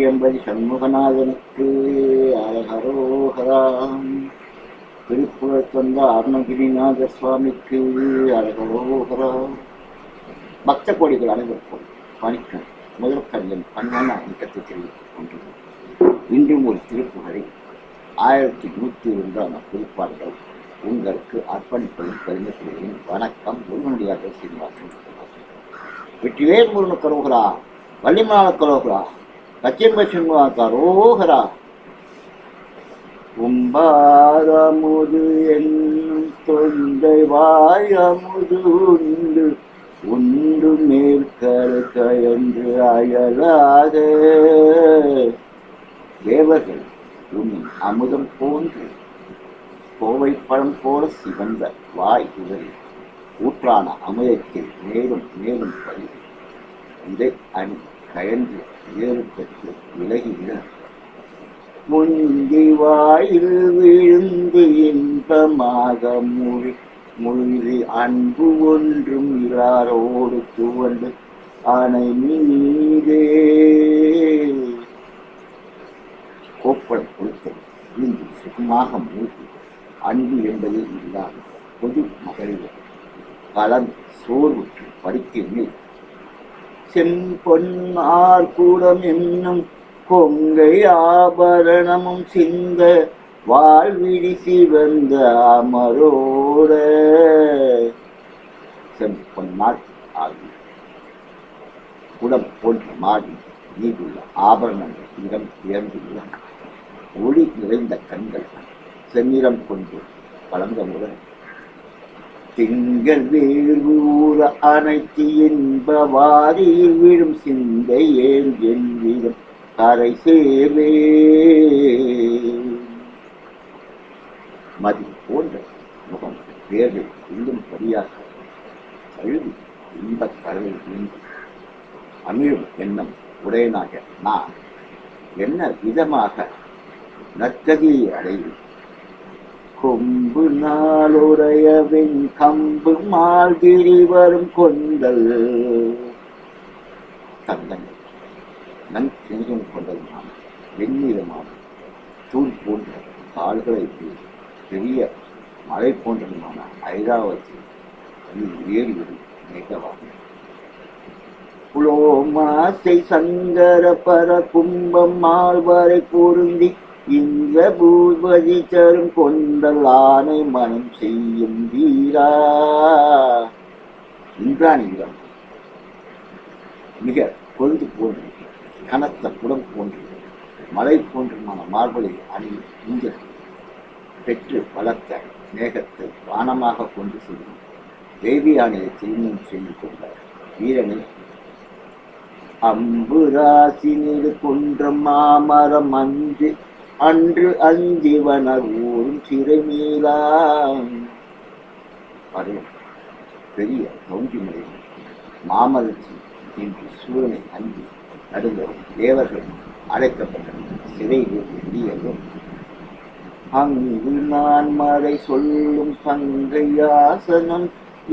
அச்சியம்பதி சண்முகநாதனுக்கு அரகரோகராம் திருப்புகழ் தந்த அருணகிரிநாத சுவாமிக்கு அரகரோகரா பக்த கோடிகள் அனைவருக்கும் வணக்கம். முதல் கண்ணன் பண்பான தெரிவித்துக் கொண்டது. இன்றும் ஒரு திருப்புகழை ஆயிரத்தி நூற்றி ஒன்றான குறிப்பாளர்கள் உங்களுக்கு அர்ப்பணிப்பதை பெருமைப்படுகிறேன் வணக்கம். முருகனுடைய சீனிவாசன். வெற்றிவேல் முருகன் கரோகரா வள்ளிமலான கரோகரா. லட்சியம்ப சின்மா கரோகரா கும்பாரமுது என்னும் தொண்டை வாயமுது உண்டு உண்டு மேற்கரு அயலாக தேவர்கள் உன் அமுதம் போன்று கோவை பழம் போல சிவந்த வாய் உதறி ஊற்றான அமுதத்தில் மேலும் மேலும் பள்ளி இதை அணி கயன்று வேறு விலகினார். விலகி முந்தி வாயில் விழுந்து இன்பமாக மொழி மொழி அன்பு ஒன்றும் இராரோடு துவண்டு அணை மீதே. கோப்பட கொடுத்து விழுந்து சுகமாக மூழ்கி அன்பு என்பதே இல்லாத பொது மகளிர் கலந்து சோர்வுற்று படிக்க மேல் செம்பொன்னார் கூடம் என்னும் கொங்கை ஆபரணமும் சிந்த வாழ்விழி சிவந்த அமரோட. செம்பொன்னார் ஆகிய குடம் போன்ற மாடி மீதுள்ள ஆபரணங்கள் இடம் உயர்ந்துள்ளன ஒளி நிறைந்த கண்கள் செந்நிறம் கொண்டு கலந்தமுடன் திங்கள் வேறு அனைத்து இன்ப வாரியில் விழும் சிந்தை ஏன் கரை சேவே மதி போன்ற முகம் வேர்வை உள்ளும் படியாக கழுவி இன்பக் கடலில் விழுந்து அமிழும் எண்ணம் உடையனாக நான் என்ன விதமாக நற்கதியை அடைவேன்? கொம்பு நாளுடைய வெண் கம்பு மால்கிரி வரும் கொண்டல். தங்கங்கள் நன் கொண்டதுமான வெண்ணிறமான தூள் போன்ற கால்களை பெரிய மலை போன்றதுமான ஐராவதி நீ ஏறி வரும் மேகவாகும் புலோமாசை சங்கர பர கும்பம் மால்வரை பொருந்தி இந்த பூபதி தரும் கொண்டல் ஆனை மனம் செய்யும் வீரா. இந்திராணியிடம் மிக கொழுந்து போன்று கனத்த புடம் போன்று மலை போன்றுமான மார்பலை அணி இந்த பெற்று வளர்த்த மேகத்தை வானமாக கொண்டு செல்லும் தேவியானையை திருமணம் செய்து கொண்ட வீரனை அம்பு ராசினில் கொன்ற மாமரம் அஞ்சு அன்று அஞ்சிவனர் ஊரும் சிறைமீளாம் பெரிய பெரிய கவுண்டிமலை மாமலர்ச்சி என்று சூரனை அஞ்சி நடுங்கவும் தேவர்கள் அழைக்கப்பட்டனர். சிறையில் வெளியேறும் அங்கு நான் மறை சொல்லும் தங்கையாசனம்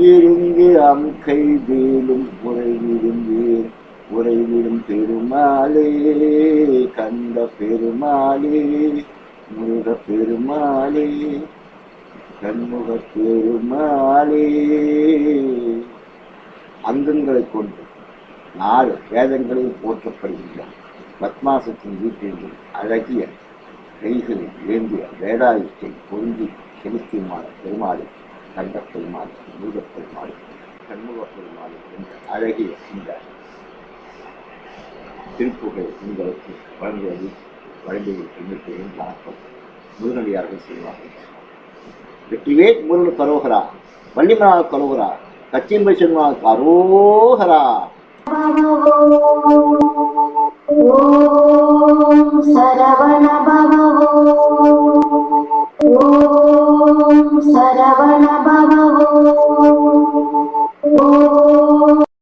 இருந்து அம்கை வேலும் உறைவிருந்தேன் பெருமாளே கண்ட பெருமாளே முருக பெருமாளே கண்முக பெருமாளே. அங்கங்களை கொண்டு நாலு வேதங்களில் போற்றப்படுகின்ற பத்மாசத்தின் வீட்டில் அழகிய கைகளில் ஏந்திய வேடாயத்தை பொருந்தி செலுத்தியுமான பெருமாளே கண்ட பெருமாளே முருக பெருமாளே கண்முக பெருமாளே என்ற அழகிய இந்த திருப்புகள் உங்களுக்கு வழங்குவது வழங்குவது எண்ணிக்கையின் வணக்கம். முருகடியார்கள் செய்வார்கள் வெற்றிவேட் முருகன் கரோகரா வள்ளிமனாக கரோகரா கச்சியம்பை செல்வனால் கரோகரா. ஓம் சரவண